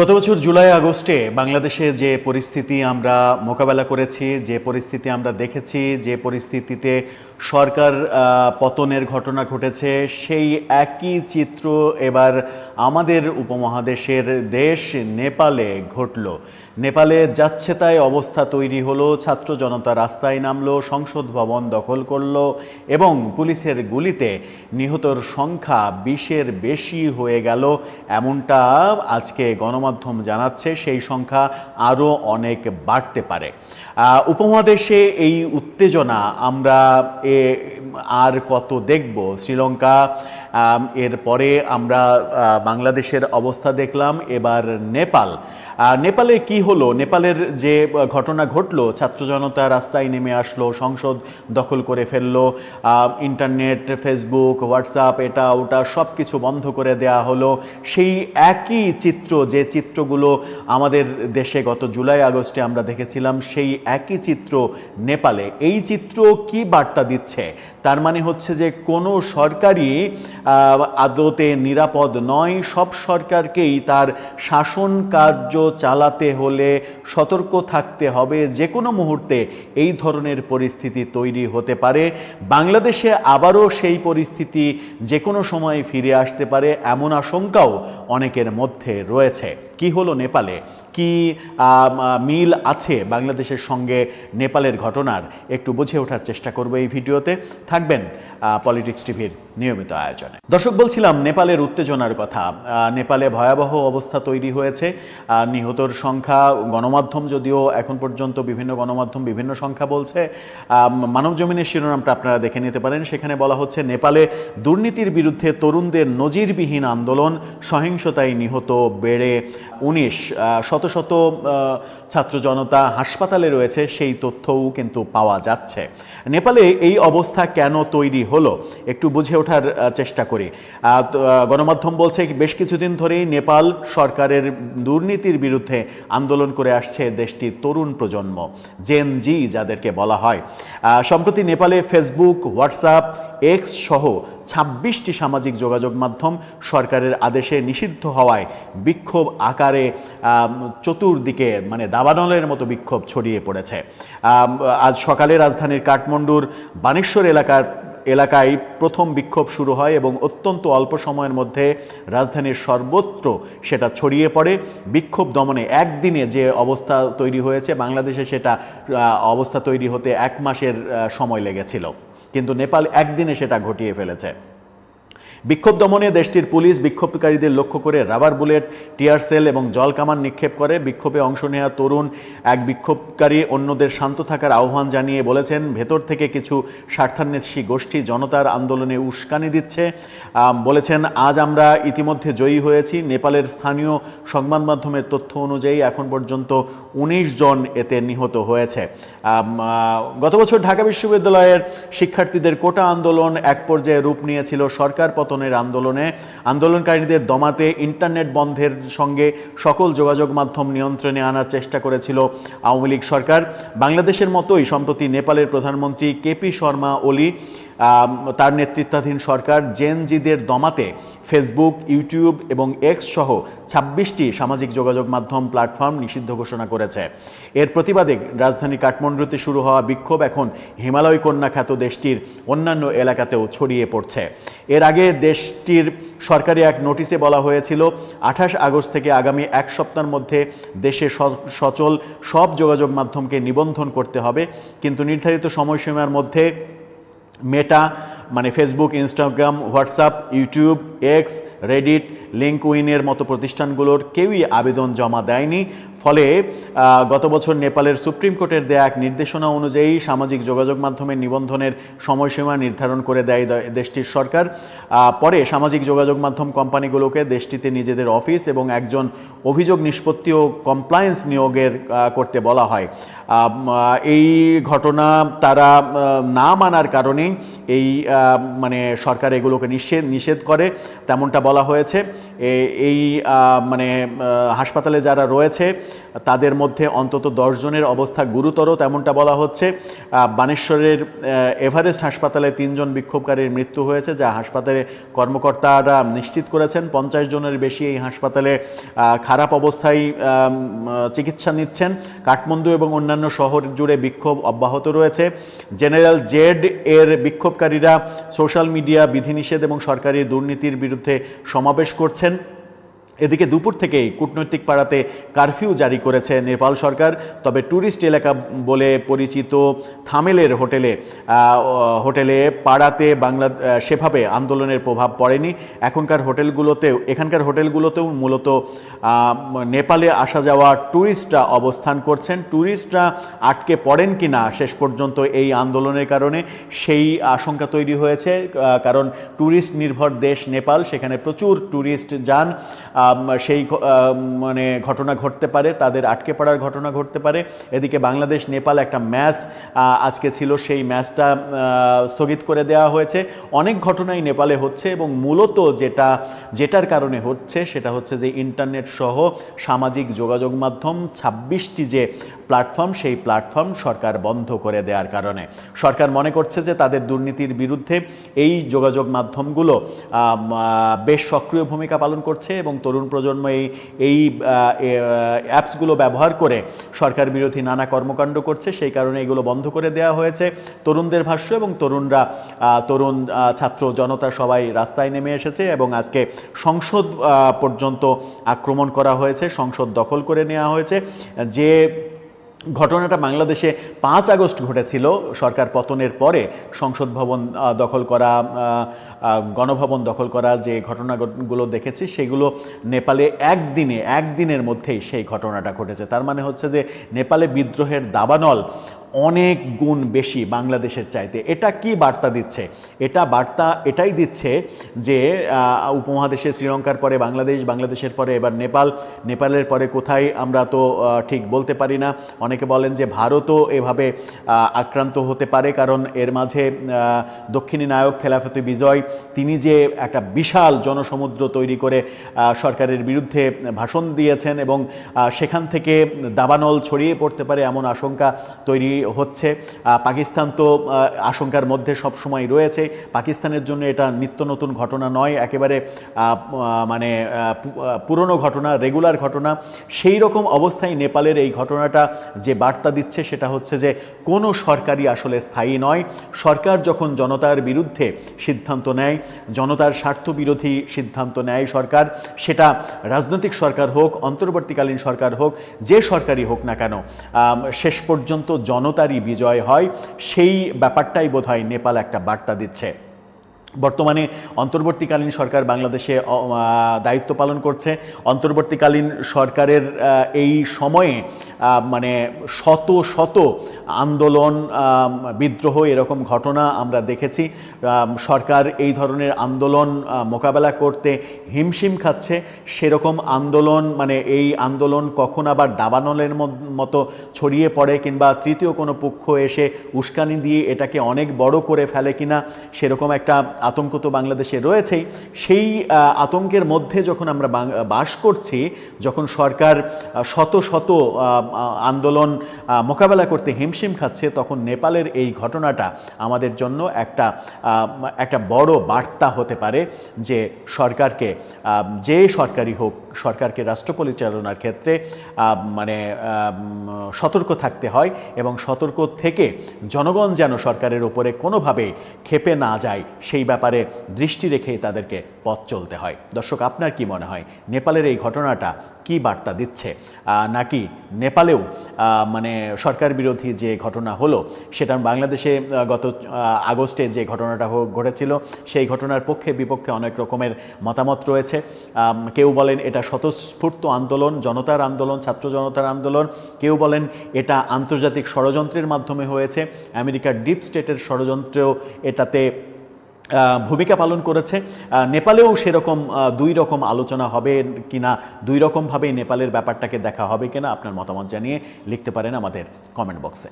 গত বছর জুলাই, আগস্টে বাংলাদেশে যে পরিস্থিতি আমরা মোকাবেলা করেছি, যে পরিস্থিতি আমরা দেখেছি, যে পরিস্থিতিতে সরকার পতনের ঘটনা ঘটেছে, সেই একই চিত্র এবার আমাদের উপমহাদেশের দেশ নেপালে ঘটল। নেপালে যাচ্ছে তাই অবস্থা তৈরি হলো, ছাত্র জনতা রাস্তায় নামলো, সংসদ ভবন দখল করল এবং পুলিশের গুলিতে নিহতর সংখ্যা বিশের বেশি হয়ে গেল। এমনটা আজকে গণমাধ্যম জানাচ্ছে, সেই সংখ্যা আরও অনেক বাড়তে পারে। উপমহাদেশে এই উত্তেজনা আমরা আর কত দেখব? শ্রীলঙ্কা এরপরে আমরা বাংলাদেশের অবস্থা দেখলাম, এবার নেপাল। নেপালে কি হলো? নেপালের যে ঘটনা ঘটলো, ছাত্র জনতা রাস্তায় নেমে আসলো, সংসদ দখল করে ফেলল ইন্টারনেট, ফেসবুক, হোয়াটসঅ্যাপ, এটা ওটা সব কিছু বন্ধ করে দেয়া হলো। সেই একই চিত্র, যে চিত্রগুলো আমাদের দেশে গত জুলাই, আগস্টে আমরা দেখেছিলাম, সেই একই চিত্র নেপালে। এই চিত্র কি বার্তা দিচ্ছে? তার মানে হচ্ছে যে কোনো সরকারই আদতে নিরাপদ নয়। সব সরকারকেই তার শাসন কার্য চালাতে হলে সতর্ক থাকতে হবে। যে কোনো মুহূর্তে এই ধরনের পরিস্থিতি তৈরি হতে পারে। বাংলাদেশে আবারও সেই পরিস্থিতি যে কোনো সময় ফিরে আসতে পারে, এমন আশঙ্কাও অনেকের মধ্যে রয়েছে। কি হলো নেপালে? কি মিল আছে বাংলাদেশের সঙ্গে নেপালের ঘটনার? একটু বুঝে ওঠার চেষ্টা করব এই ভিডিওতে। থাকবেন পলিটিক্স টিভির নিয়মিত আয়োজনে। দর্শক, বলছিলাম, নেপালের উত্তেজনার কথা। নেপালে ভয়াবহ অবস্থা তৈরি হয়েছে। নিহতর সংখ্যা, গণমাধ্যম যদিও এখন পর্যন্ত বিভিন্ন গণমাধ্যম বিভিন্ন সংখ্যা বলছে মানব জমিনের শিরোনামটা আপনারা দেখে নিতে পারেন। সেখানে বলা হচ্ছে, নেপালে দুর্নীতির বিরুদ্ধে তরুণদের নজিরবিহীন আন্দোলন, সহিংসতায় নিহত বেড়ে উনিশ। শত শত ছাত্র জনতা হাসপাতালে রয়েছে, সেই তথ্যও কিন্তু পাওয়া যাচ্ছে। নেপালে এই অবস্থা কেন তৈরি হলো? একটু বুঝে ওঠার চেষ্টা করি। গণমাধ্যম বলছে বেশ কিছুদিন ধরেই নেপাল সরকারের দুর্নীতির বিরুদ্ধে আন্দোলন করে আসছে দেশটির তরুণ প্রজন্ম, জেন জি, যাদেরকে বলা হয়। সম্প্রতি নেপালে ফেসবুক, হোয়াটসঅ্যাপ এক্স সহ ছাব্বিশটি সামাজিক যোগাযোগ মাধ্যম সরকারের আদেশে নিষিদ্ধ হওয়ায় বিক্ষোভ আকারে চতুর্দিকে মানে দাবানলের মতো বিক্ষোভ ছড়িয়ে পড়েছে। আজ সকালে রাজধানীর কাঠমান্ডুর বানেশ্বর এলাকার, এলাকায় প্রথম বিক্ষোভ শুরু হয় এবং অত্যন্ত অল্প সময়ের মধ্যে রাজধানীর সর্বত্র সেটা ছড়িয়ে পড়ে। বিক্ষোভ দমনে একদিনে যে অবস্থা তৈরি হয়েছে, বাংলাদেশে সেটা অবস্থা তৈরি হতে এক মাসের সময় লেগেছিল। কিন্তু নেপাল একদিনে সেটা ঘটিয়ে ফেলেছে। বিক্ষোভ দমনে দেশটির পুলিশ বিক্ষোভকারীদের লক্ষ্য করে রাবার বুলেট, টিয়ার সেল এবং জল কামান নিক্ষেপ করে। বিক্ষোভে অংশ নেওয়া তরুণ এক বিক্ষোভকারী অন্যদের শান্ত থাকার আহ্বান জানিয়ে বলেছেন, ভেতর থেকে কিছু স্বার্থান্বেষী গোষ্ঠী জনতার আন্দোলনে উস্কানি দিচ্ছে। বলেছেন, আজ আমরা ইতিমধ্যে জয়ী হয়েছি। নেপালের স্থানীয় সংবাদ মাধ্যমের তথ্য অনুযায়ী এখন পর্যন্ত উনিশ জন এতে নিহত হয়েছে। গত বছর ঢাকা বিশ্ববিদ্যালয়ের শিক্ষার্থীদের কোটা আন্দোলন এক পর্যায়ে রূপ নিয়েছিল সরকার পতনের আন্দোলনে আন্দোলনকারীদের দমাতে ইন্টারনেট বন্ধের সঙ্গে সকল যোগাযোগ মাধ্যম নিয়ন্ত্রণে আনার চেষ্টা করেছিল আওয়ামী লীগ সরকার। বাংলাদেশের মতোই, সম্প্রতি নেপালের প্রধানমন্ত্রী কেপি শর্মা ওলি তার নেতৃত্বাধীন সরকার জেনজিদের দমাতে ফেসবুক, ইউটিউব এবং এক্স সহ ছাব্বিশটি সামাজিক যোগাযোগ মাধ্যম প্ল্যাটফর্ম নিষিদ্ধ ঘোষণা করেছে। এর প্রতিবাদে রাজধানী কাঠমান্ডুতে শুরু হওয়া বিক্ষোভ এখন হিমালয় কন্যা খ্যাত দেশটির অন্যান্য এলাকাতেও ছড়িয়ে পড়ছে। এর আগে দেশটির সরকারি এক নোটিশে বলা হয়েছিল, আঠাশ আগস্ট থেকে আগামী এক সপ্তাহের মধ্যে দেশে সচল সব যোগাযোগ মাধ্যমকে নিবন্ধন করতে হবে। কিন্তু নির্ধারিত সময়সীমার মধ্যে মেটা মানে Facebook Instagram WhatsApp YouTube X Reddit লিঙ্কউইনের মতো প্রতিষ্ঠানগুলোর কেউই আবেদন জমা দেয়নি। ফলে গত বছর নেপালের সুপ্রিম কোর্টের দেয়া এক নির্দেশনা অনুযায়ী সামাজিক যোগাযোগ মাধ্যমে নিবন্ধনের সময়সীমা নির্ধারণ করে দেয় দেশটির সরকার। পরে সামাজিক যোগাযোগ মাধ্যম কোম্পানিগুলোকে দেশটিতে নিজেদের অফিস এবং একজন অভিযোগ নিষ্পত্তি ও কমপ্লায়েন্স নিয়োগের করতে বলা হয়। এই ঘটনা তারা না মানার কারণেই এই মানে সরকার এগুলোকে নিষেধ নিষেধ করে, তেমনটা বলা হয়েছে। এই মানে হাসপাতালে যারা রয়েছে তাদের মধ্যে অন্তত জনের অবস্থা গুরুতর, তেমনটা বলা হচ্ছে। বানেশ্বরের এভারেস্ট হাসপাতালে তিনজন বিক্ষোভকারীর মৃত্যু হয়েছে, যা হাসপাতালে কর্মকর্তারা নিশ্চিত করেছেন। পঞ্চাশ জনের বেশি এই হাসপাতালে খারাপ অবস্থায় চিকিৎসা নিচ্ছেন। কাঠমান্ডু এবং অন্যান্য শহর জুড়ে বিক্ষোভ অব্যাহত রয়েছে। জেনারেল জেড এর বিক্ষোভকারীরা সোশ্যাল মিডিয়া বিধিনিষেধ এবং সরকারি দুর্নীতির বিরুদ্ধে সমাবেশ করছেন। এদিকে দুপুর থেকেই কূটনৈতিক পাড়াতে কারফিউ জারি করেছে নেপাল সরকার, তবে ট্যুরিস্ট এলাকা বলে পরিচিত থামেলের হোটেলে হোটেলে পাড়াতে বাংলা সেভাবে আন্দোলনের প্রভাব পড়েনি। এখনকার হোটেলগুলোতেও, এখানকার হোটেলগুলোতেও মূলত নেপালে আসা যাওয়া ট্যুরিস্টরা অবস্থান করছেন। ট্যুরিস্টরা আটকে পড়েন কি না শেষ পর্যন্ত এই আন্দোলনের কারণে সেই আশঙ্কা তৈরি হয়েছে কারণ ট্যুরিস্ট নির্ভর দেশ নেপাল, সেখানে প্রচুর ট্যুরিস্ট যান। সেই মানে ঘটনা ঘটতে পারে, তাদের আটকে পড়ার ঘটনা ঘটতে পারে। এদিকে বাংলাদেশ, নেপাল একটা ম্যাচ আজকে ছিল, সেই ম্যাচটা স্থগিত করে দেওয়া হয়েছে। অনেক ঘটনাই নেপালে হচ্ছে এবং মূলত যেটা, যেটার কারণে হচ্ছে, সেটা হচ্ছে যে ইন্টারনেট সহ সামাজিক যোগাযোগ মাধ্যম ছাব্বিশটি যে প্ল্যাটফর্ম, সেই প্ল্যাটফর্ম সরকার বন্ধ করে দেওয়ার কারণে। সরকার মনে করছে যে তাদের দুর্নীতির বিরুদ্ধে এই যোগাযোগ মাধ্যমগুলো বেশ সক্রিয় ভূমিকা পালন করছে এবং তরুণ প্রজন্ম এই এই অ্যাপসগুলো ব্যবহার করে সরকার বিরোধী নানা কর্মকাণ্ড করছে, সেই কারণে এগুলো বন্ধ করে দেওয়া হয়েছে। তরুণদের ভাষ্য এবং তরুণরা তরুণ ছাত্র জনতা সবাই রাস্তায় নেমে এসেছে এবং আজকে সংসদ পর্যন্ত আক্রমণ করা হয়েছে, সংসদ দখল করে নেওয়া হয়েছে। যে ঘটনাটা বাংলাদেশে পাঁচ আগস্ট ঘটেছিল, সরকার পতনের পরে সংসদ ভবন দখল করা গণভবন দখল করা যে ঘটনাগুলো দেখেছি, সেগুলো নেপালে একদিনে, একদিনের মধ্যেই সেই ঘটনাটা ঘটেছে। তার মানে হচ্ছে যে নেপালে বিদ্রোহের দাবানল অনেক গুণ বেশি বাংলাদেশের চাইতে। এটা কি বার্তা দিচ্ছে? এটা বার্তা এটাই দিচ্ছে যে উপমহাদেশে শ্রীলঙ্কার পরে বাংলাদেশ, বাংলাদেশের পরে এবার নেপাল, নেপালের পরে কোথায় আমরা তো ঠিক বলতে পারি না। অনেকে বলেন যে ভারতও এভাবে আক্রান্ত হতে পারে কারণ এর মাঝে দক্ষিণী নায়ক খেলাফতে বিজয়, তিনি যে একটা বিশাল জনসমুদ্র তৈরি করে সরকারের বিরুদ্ধে ভাষণ দিয়েছেন এবং সেখান থেকে দাবানল ছড়িয়ে পড়তে পারে এমন আশঙ্কা তৈরি হচ্ছে পাকিস্তান তো আশঙ্কার মধ্যে সবসময় রয়েছে। পাকিস্তানের জন্য এটা নিত্য নতুন ঘটনা নয়, একেবারে মানে পুরনো ঘটনা রেগুলার ঘটনা। সেই রকম অবস্থায় নেপালের এই ঘটনাটা যে বার্তা দিচ্ছে, সেটা হচ্ছে যে কোনো সরকারই আসলে স্থায়ী নয়। সরকার যখন জনতার বিরুদ্ধে সিদ্ধান্ত নেয়, জনতার স্বার্থ বিরোধী সিদ্ধান্ত নেয় সরকার, সেটা রাজনৈতিক সরকার হোক, অন্তর্বর্তীকালীন সরকার হোক, যে সরকারই হোক না কেন শেষ পর্যন্ত জনতারই বিজয় হয়। সেই ব্যাপারটাই বোধহয় নেপাল একটা বার্তা দিচ্ছে। বর্তমানে অন্তর্বর্তীকালীন সরকার বাংলাদেশে দায়িত্ব পালন করছে। অন্তর্বর্তীকালীন সরকারের এই সময়ে মানে শত শত আন্দোলন বিদ্রোহ এরকম ঘটনা আমরা দেখেছি। সরকার এই ধরনের আন্দোলন মোকাবেলা করতে হিমশিম খাচ্ছে। সেরকম আন্দোলন মানে এই আন্দোলন কখন আবার দাবানলের মতো ছড়িয়ে পড়ে কিংবা তৃতীয় কোনো পক্ষ এসে উস্কানি দিয়ে এটাকে অনেক বড় করে ফেলে কিনা, সেরকম একটা আতঙ্ক তো বাংলাদেশে রয়েছেই। সেই আতঙ্কের মধ্যে যখন আমরা বাস করছি, যখন সরকার শত শত আন্দোলন মোকাবেলা করতে হিমশিম খাচ্ছে, তখন নেপালের এই ঘটনাটা আমাদের জন্য একটা একটা বড় বার্তা হতে পারে যে সরকারকে যে সরকারি হোক সরকারকে রাষ্ট্র পরিচালনার ক্ষেত্রে মানে সতর্ক থাকতে হয় এবং সতর্ক থেকে জনগণ যেন সরকারের ওপরে কোনোভাবে ক্ষেপে না যায়, সেই ব্যাপারে দৃষ্টি রেখেই তাদেরকে পথ চলতে হয়। দর্শক, আপনার কি মনে হয়? নেপালের এই ঘটনাটা কি বার্তা দিচ্ছে? নাকি নেপালেও মানে সরকার বিরোধী যে ঘটনা হলো, সেটা বাংলাদেশে গত আগস্টে যে ঘটনাটা ঘটেছিল, সেই ঘটনার পক্ষে বিপক্ষে অনেক রকমের মতামত রয়েছে। কেউ বলেন এটা স্বতঃস্ফূর্ত আন্দোলন, জনতার আন্দোলন, ছাত্র জনতার আন্দোলন। কেউ বলেন এটা আন্তর্জাতিক ষড়যন্ত্রের মাধ্যমে হয়েছে। আমেরিকার ডিপ স্টেটের ষড়যন্ত্রেও এটাতে ভূমিকা পালন করেছে। নেপালেও সেরকম দুই রকম আলোচনা হবে কিনা, দুই রকমভাবেই নেপালের ব্যাপারটাকে দেখা হবে কিনা আপনার মতামত জানিয়ে লিখতে পারেন আমাদের কমেন্ট বক্সে